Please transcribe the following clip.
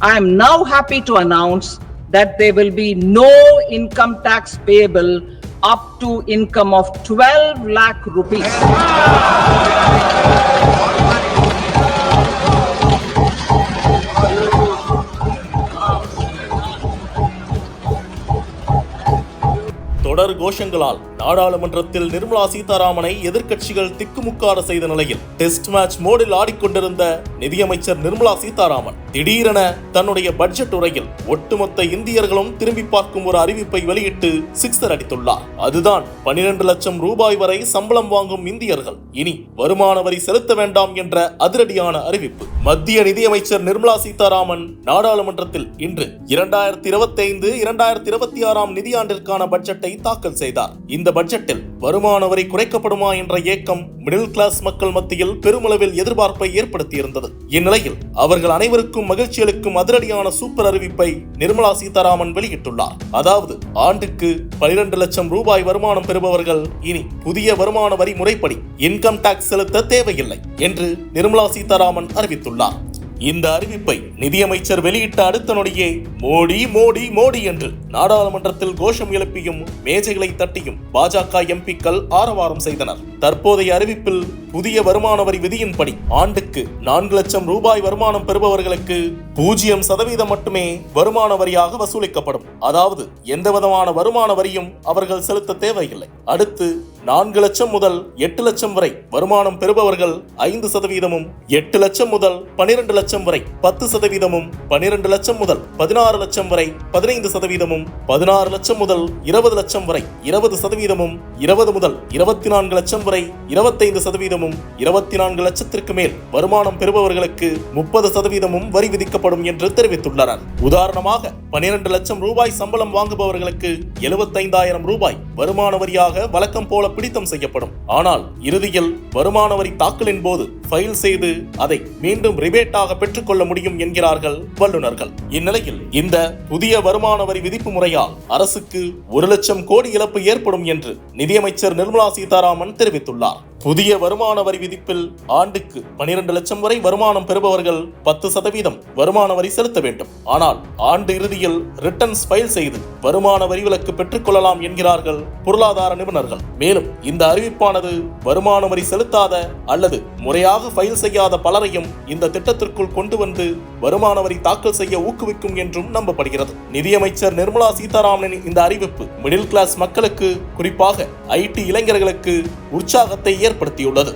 I am now happy to announce that there will be no income tax payable up to income of 12 lakh rupees. தொடர் கோஷங்களால் நாடாளுமன்றத்தில் நிர்மலா சீதாராமனை எதிர்க்கட்சிகள் திக்குமுக்காட செய்த நிலையில் test match மோடில் ஆடிக்கொண்டிருந்த நிதியமைச்சர் நிர்மலா சீதாராமன் திடீரென தன்னுடைய பட்ஜெட் உரையில் ஒட்டுமொத்த இந்தியர்களும் திரும்பி பார்க்கும் ஒரு அறிவிப்பை வெளியிட்டு சிக்ஸர் அடித்துள்ளார். அதுதான் பனிரெண்டு லட்சம் ரூபாய் வரை சம்பளம் வாங்கும் இந்தியர்கள். இனி வருமான வரி செலுத்த வேண்டாம் என்ற அதிரடியான அறிவிப்பு. மத்திய நிதியமைச்சர் நிர்மலா சீதாராமன் நாடாளுமன்றத்தில் இன்று இரண்டாயிரத்தி இருபத்தி ஐந்து இரண்டாயிரத்தி இருபத்தி ஆறாம் நிதியாண்டிற்கான பட்ஜெட்டை தாக்கல் செய்தார். இந்த பட்ஜெட்டில் வருமான வரி குறைக்கப்படுமா என்ற ஏக்கம் மிடில் கிளாஸ் மக்கள் மத்தியில் பெருமளவில் எதிர்பார்ப்பை ஏற்படுத்தியிருந்தது. இந்நிலையில் அவர்கள் அனைவருக்கும் மகிழ்ச்சிகளுக்கும் அதிரடியான சூப்பர் அறிவிப்பை நிர்மலா சீதாராமன் வெளியிட்டுள்ளார். அதாவது ஆண்டுக்கு பனிரெண்டு லட்சம் ரூபாய் வருமானம் பெறுபவர்கள் இனி புதிய வருமான வரி முறைப்படி இன்கம் டாக்ஸ் செலுத்த தேவையில்லை என்று நிர்மலா சீதாராமன் அறிவித்துள்ளார். இந்த அறிவிப்பை நிதியமைச்சர் வெளியிட்ட அடுத்த நொடியே மோடி மோடி மோடி என்று நாடாளுமன்றத்தில் கோஷம் எழுப்பியும் மேஜைகளை தட்டியும் பாஜக எம்பிக்கள் ஆரவாரம் செய்தனர். தற்போதைய அறிவிப்பில் புதிய வருமான வரி விதியின்படி ஆண்டுக்கு நான்கு லட்சம் ரூபாய் வருமானம் பெறுபவர்களுக்கு பூஜ்ஜியம் சதவீதம் மட்டுமே வருமான வரியாக வசூலிக்கப்படும். அதாவது எந்த விதமான வருமான வரியும் அவர்கள் செலுத்த தேவையில்லை. அடுத்து நான்கு லட்சம் முதல் எட்டு லட்சம் வரை வருமானம் பெறுபவர்கள் ஐந்து சதவீதமும் எட்டு லட்சம் முதல் பனிரெண்டு லட்சம் வரை பத்து சதவீதமும் பனிரெண்டு லட்சம் முதல் பதினாறு லட்சம் வரை பதினைந்து சதவீதமும் பதினாறு லட்சம் முதல் இருபது லட்சம் வரை இருபது சதவீதமும் இருபது முதல் இருபத்தி நான்கு லட்சம் வரை இருபத்தைந்து சதவீதமும் இருபத்தி நான்கு லட்சத்திற்கு மேல் வருமானம் பெறுபவர்களுக்கு முப்பது சதவீதமும் வரி விதிக்கப்படும். என்று தெரிவித்துள்ளனர். உதாரணமாக பனிரெண்டு லட்சம் ரூபாய் சம்பளம் வாங்குபவர்களுக்கு எழுபத்தைந்தாயிரம் ரூபாய் வருமான வரியாக வழக்கம் போல பிடித்தம் செய்யப்படும். ஆனால் இறுதியில் வருமான வரி தாக்கலின் போது ஃபைல் செய்து அதை மீண்டும் ரிபேட்டாக பெற்றுக்கொள்ள முடியும் என்கிறார்கள் வல்லுநர்கள். இந்நிலையில் இந்த புதிய வருமான வரி விதிப்பு முறையால் அரசுக்கு ஒரு லட்சம் கோடி இழப்பு ஏற்படும் என்று நிதியமைச்சர் நிர்மலா சீதாராமன் தெரிவித்துள்ளார். புதிய வருமான வரி விதிப்பில் ஆண்டுக்கு பனிரெண்டு லட்சம் வரை வருமானம் பெறுபவர்கள் பத்து சதவீதம் வருமான வரி செலுத்த வேண்டும். ஆனால் ஆண்டு இறுதியில் ரிட்டர்ன்ஸ் ஃபைல் செய்து வருமான வரி விலக்கு பெற்றுக்கொள்ளலாம் என்கிறார்கள் பொருளாதார நிபுணர்கள். மேலும் இந்த அறிவிப்பானது வருமான வரி செலுத்தாத அல்லது முறையாக ஃபைல் செய்யாத பலரையும் இந்த திட்டத்திற்குள் கொண்டு வந்து வருமான வரி தாக்கல் செய்ய ஊக்குவிக்கும் என்றும் நம்பப்படுகிறது. நிதியமைச்சர் நிர்மலா சீதாராமனின் இந்த அறிவிப்பு மிடில் கிளாஸ் மக்களுக்கு குறிப்பாக ஐடி இளைஞர்களுக்கு உற்சாகத்தை ஏற்படுத்தியுள்ளது.